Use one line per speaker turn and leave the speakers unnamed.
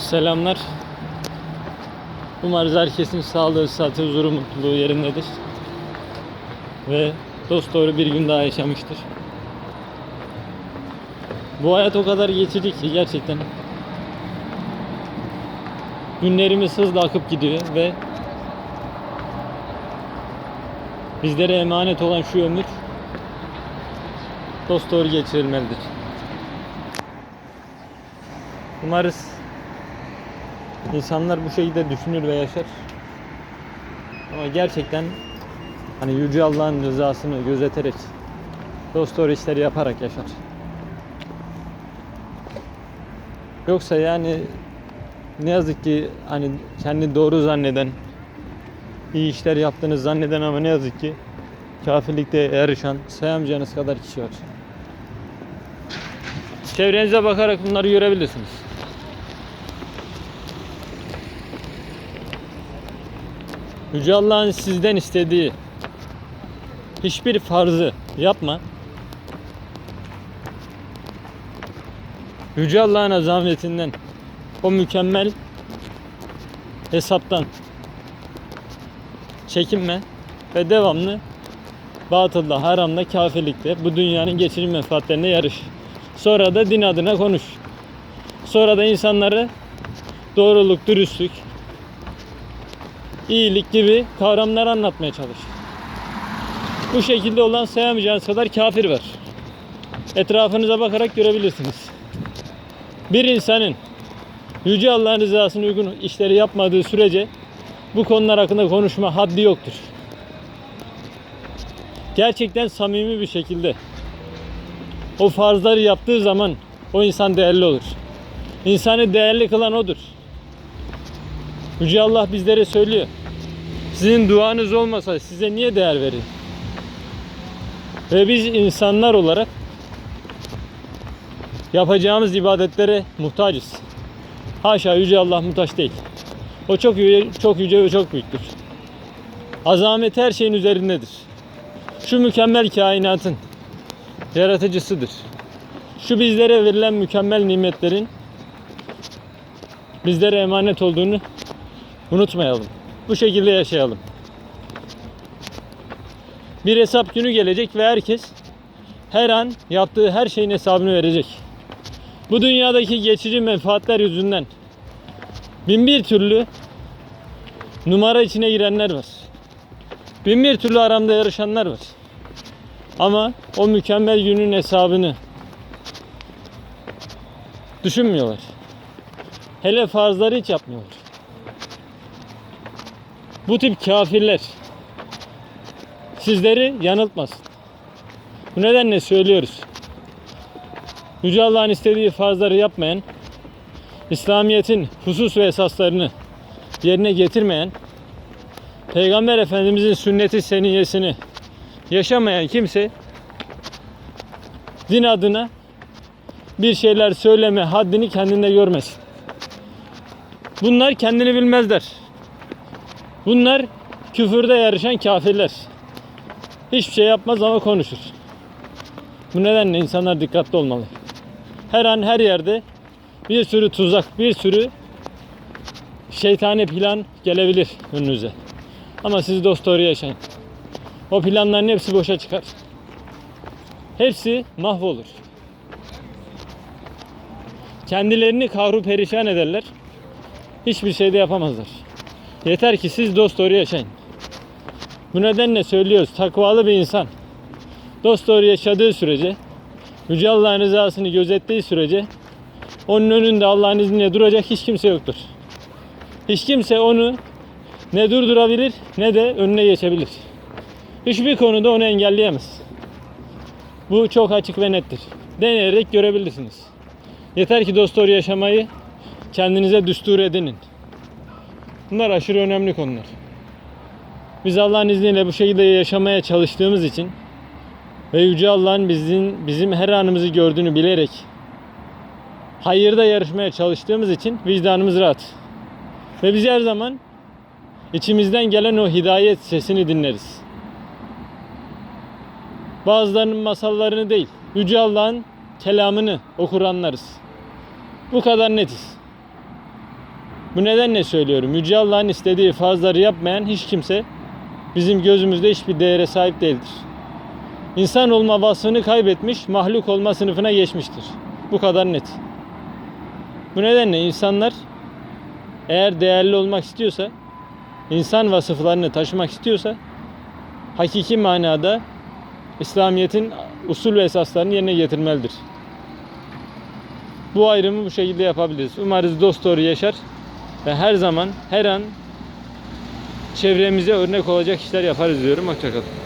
Selamlar. Umarız herkesin sağlığı, sıhhati, huzuru, mutluluğu yerindedir. Ve dost doğru bir gün daha yaşamıştır. Bu hayat o kadar geçici ki gerçekten. Günlerimiz hızla akıp gidiyor ve bizlere emanet olan şu ömür dost doğru geçirilmelidir. Umarız insanlar bu şekilde düşünür ve yaşar. Ama gerçekten hani Yüce Allah'ın rızasını gözeterek dost doğru işleri yaparak yaşar. Yoksa yani ne yazık ki hani kendi doğru zanneden iyi işler yaptığını zanneden ama ne yazık ki kafirlikte yarışan sayamayacağınız kadar kişi var. Çevrenize bakarak bunları görebilirsiniz. Yüce Allah'ın sizden istediği hiçbir farzı yapma. Yüce Allah'ın azametinden o mükemmel hesaptan çekinme ve devamlı batılda, haramda, kafirlikte bu dünyanın geçici menfaatlerine yarış. Sonra da din adına konuş. Sonra da insanları doğruluk, dürüstlük, iyilik gibi kavramlar anlatmaya çalış. Bu şekilde olan sayamayacağınız kadar kafir var. Etrafınıza bakarak görebilirsiniz. Bir insanın Yüce Allah'ın rızasına uygun işleri yapmadığı sürece bu konular hakkında konuşma haddi yoktur. Gerçekten samimi bir şekilde o farzları yaptığı zaman o insan değerli olur. İnsanı değerli kılan odur. Yüce Allah bizlere söylüyor. Sizin duanız olmasa size niye değer verir? Ve biz insanlar olarak yapacağımız ibadetlere muhtacız. Haşa Yüce Allah muhtaç değil. O çok yüce, çok yüce ve çok büyüktür. Azamet her şeyin üzerindedir. Şu mükemmel kainatın yaratıcısıdır. Şu bizlere verilen mükemmel nimetlerin bizlere emanet olduğunu unutmayalım. Bu şekilde yaşayalım. Bir hesap günü gelecek ve herkes her an yaptığı her şeyin hesabını verecek. Bu dünyadaki geçici menfaatler yüzünden bin bir türlü numara içine girenler var. Bin bir türlü aramda yarışanlar var. Ama o mükemmel günün hesabını düşünmüyorlar. Hele farzları hiç yapmıyorlar. Bu tip kafirler sizleri yanıltmasın. Bu nedenle söylüyoruz. Yüce Allah'ın istediği farzları yapmayan, İslamiyet'in husus ve esaslarını yerine getirmeyen, Peygamber Efendimizin sünneti seniyesini yaşamayan kimse din adına bir şeyler söyleme haddini kendinde görmesin. Bunlar kendini bilmezler. Bunlar küfürde yarışan kafirler. Hiçbir şey yapmaz ama konuşur. Bu nedenle insanlar dikkatli olmalı. Her an her yerde bir sürü tuzak, bir sürü şeytani plan gelebilir önünüze. Ama siz dost doğru yaşayın. O planların hepsi boşa çıkar. Hepsi mahvolur. Kendilerini kahru perişan ederler. Hiçbir şey de yapamazlar. Yeter ki siz dost doğru yaşayın. Bu nedenle söylüyoruz takvalı bir insan dost doğru yaşadığı sürece Yüce Allah'ın rızasını gözettiği sürece onun önünde Allah'ın izniyle duracak hiç kimse yoktur. Hiç kimse onu ne durdurabilir ne de önüne geçebilir. Hiçbir konuda onu engelleyemez. Bu çok açık ve nettir. Deneyerek görebilirsiniz. Yeter ki dost doğru yaşamayı kendinize düstur edinin. Bunlar aşırı önemli konular. Biz Allah'ın izniyle bu şekilde yaşamaya çalıştığımız için ve Yüce Allah'ın bizim, bizim her anımızı gördüğünü bilerek hayırda yarışmaya çalıştığımız için vicdanımız rahat. Ve biz her zaman içimizden gelen o hidayet sesini dinleriz. Bazılarının masallarını değil, Yüce Allah'ın kelamını okur anlarız. Bu kadar netiz. Bu nedenle söylüyorum. Yüce Allah'ın istediği fazları yapmayan hiç kimse bizim gözümüzde hiçbir değere sahip değildir. İnsan olma vasfını kaybetmiş, mahluk olma sınıfına geçmiştir. Bu kadar net. Bu nedenle insanlar eğer değerli olmak istiyorsa, insan vasıflarını taşımak istiyorsa hakiki manada İslamiyet'in usul ve esaslarını yerine getirmelidir. Bu ayrımı bu şekilde yapabiliriz. Umarız dost doğru yaşar ve her zaman, her an çevremize örnek olacak işler yaparız diyorum. Hoşçakalın.